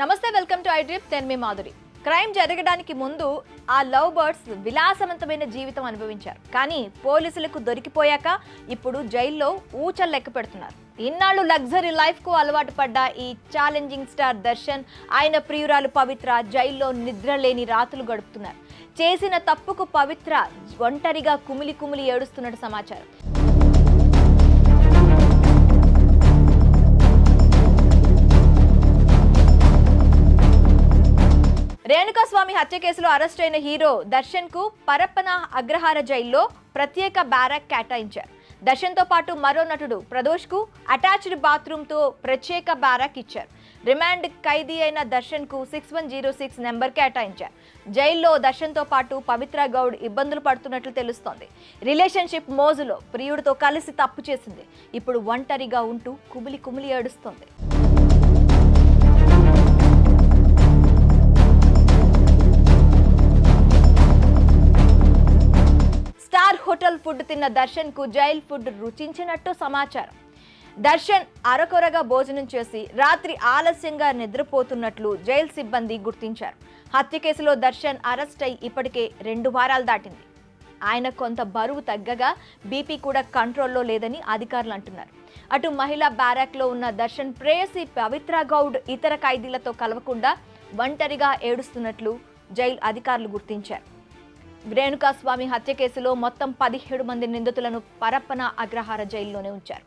నమస్తే welcome to ఐడ్రిప్. నేను మీ Madhuri. Crime జరగడానికి ముందు ఆ లవ్ బర్డ్స్ విలాసవంతమైన జీవితం అనుభవించారు. కానీ పోలీసులకు దొరికిపోయాక ఇప్పుడు జైల్లో ఊచలు లెక్క పెడుతున్నారు. ఇన్నాళ్ళు లగ్జరీ లైఫ్కు అలవాటు పడ్డ ఈ ఛాలెంజింగ్ స్టార్ దర్శన్ ఆయన ప్రియురాలు పవిత్ర జైల్లో నిద్ర లేని రాత్రులు గడుపుతున్నారు. చేసిన తప్పుకు పవిత్ర ఒంటరిగా కుమిలి కుమిలి ఏడుస్తున్నట్టు సమాచారం. రేణుకాస్వామి హత్య కేసులో అరెస్ట్ అయిన హీరో దర్శన్కు పరప్పన అగ్రహార జైల్లో ప్రత్యేక బ్యారక్ కేటాయించారు. దర్శన్తో పాటు మరో నటుడు ప్రదోష్కు అటాచ్డ్ బాత్రూమ్తో ప్రత్యేక బ్యారక్ ఇచ్చారు. రిమాండ్ ఖైదీ అయిన దర్శన్కు six one zero six number కేటాయించారు. జైల్లో దర్శన్తో పాటు పవిత్ర గౌడ్ ఇబ్బందులు పడుతున్నట్లు తెలుస్తోంది. రిలేషన్షిప్ మోజులో ప్రియుడితో కలిసి తప్పు చేసింది. ఇప్పుడు ఒంటరిగా ఉంటూ కుమిలి కుమిలి ఏడుస్తోంది. ఫుడ్ తిన్న దర్శన్కు జైల్ ఫుడ్ రుచించినట్టు సమాచారం. దర్శన్ అరకొరగా భోజనం చేసి రాత్రి ఆలస్యంగా నిద్రపోతున్నట్లు జైలు సిబ్బంది గుర్తించారు. హత్య కేసులో దర్శన్ అరెస్ట్ అయి ఇప్పటికే రెండు వారాలు దాటింది. ఆయన కొంత బరువు తగ్గగా బీపీ కూడా కంట్రోల్లో లేదని అధికారులు అంటున్నారు. అటు మహిళా బ్యారాక్లో ఉన్న దర్శన్ ప్రేయసి పవిత్ర గౌడ్ ఇతర ఖైదీలతో కలవకుండా ఒంటరిగా ఏడుస్తున్నట్లు జైలు అధికారులు గుర్తించారు. రేణుకాస్వామి హత్య కేసులో మొత్తం పదిహేడు మంది నిందితులను పరప్పన అగ్రహార జైల్లోనే ఉంచారు.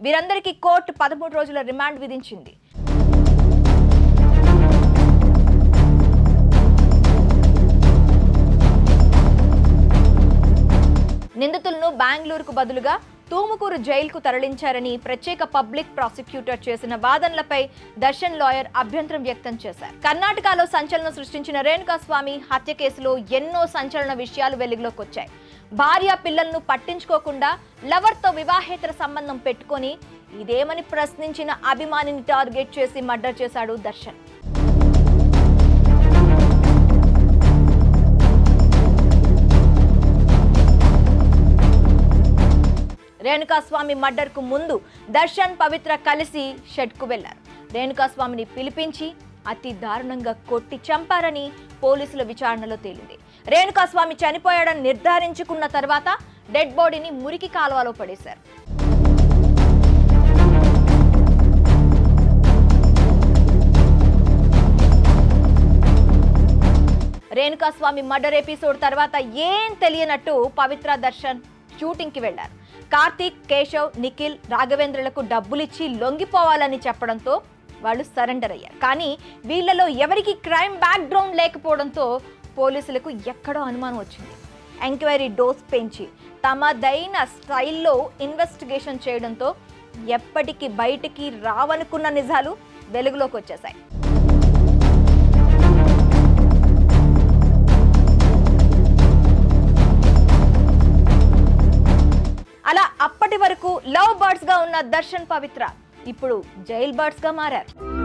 వీరందరికీ కోర్టు పదమూడు రోజుల రిమాండ్ విధించింది. నిందితులను బెంగళూరుకు బదులుగా తూముకూరు జైలుకు తరలించారని ప్రత్యేక పబ్లిక్ ప్రాసిక్యూటర్ చేసిన వాదనలపై దర్శన్ లాయర్ అభ్యంతరం వ్యక్తం చేశారు. కర్ణాటకలో సంచలనం సృష్టించిన రేణుకాస్వామి హత్య కేసులో ఎన్నో సంచలన విషయాలు వెలుగులోకి వచ్చాయి. భార్య పిల్లలను పట్టించుకోకుండా లవర్తో వివాహేతర సంబంధం పెట్టుకొని ఇదేమని ప్రశ్నించిన అభిమానిని టార్గెట్ చేసి మర్డర్ చేశాడు దర్శన్. రేణుకాస్వామి మర్డర్కు ముందు దర్శన్ పవిత్ర కలిసి షెడ్కు వెళ్ళారు. రేణుకాస్వామిని పిలిపించి అతి దారుణంగా కొట్టి చంపారని పోలీసుల విచారణలో తేలింది. రేణుకాస్వామి చనిపోయాడని నిర్ధారించుకున్న తర్వాత డెడ్ బాడీని మురికి కాలువలో పడేశారు. రేణుకాస్వామి మర్డర్ ఎపిసోడ్ తర్వాత ఏం తెలియనట్టు పవిత్ర దర్శన్ షూటింగ్కి వెళ్ళారు. కార్తీక్ కేశవ్ నిఖిల్ రాఘవేంద్రలకు డబ్బులిచ్చి లొంగిపోవాలని చెప్పడంతో వాళ్ళు సరెండర్ అయ్యారు. కానీ వీళ్ళలో ఎవరికి క్రైమ్ బ్యాక్గ్రౌండ్ లేకపోవడంతో పోలీసులకు ఎక్కడో అనుమానం వచ్చింది. ఎంక్వైరీ డోస్ పెంచి తమదైన స్టైల్లో ఇన్వెస్టిగేషన్ చేయడంతో ఎప్పటికీ బయటికి రావనుకున్న నిజాలు వెలుగులోకి వచ్చేసాయి లవ్ బర్డ్స్గా ఉన్న దర్శన్ పవిత్ర. ఇప్పుడు జైల్ బర్డ్స్గా మారారు.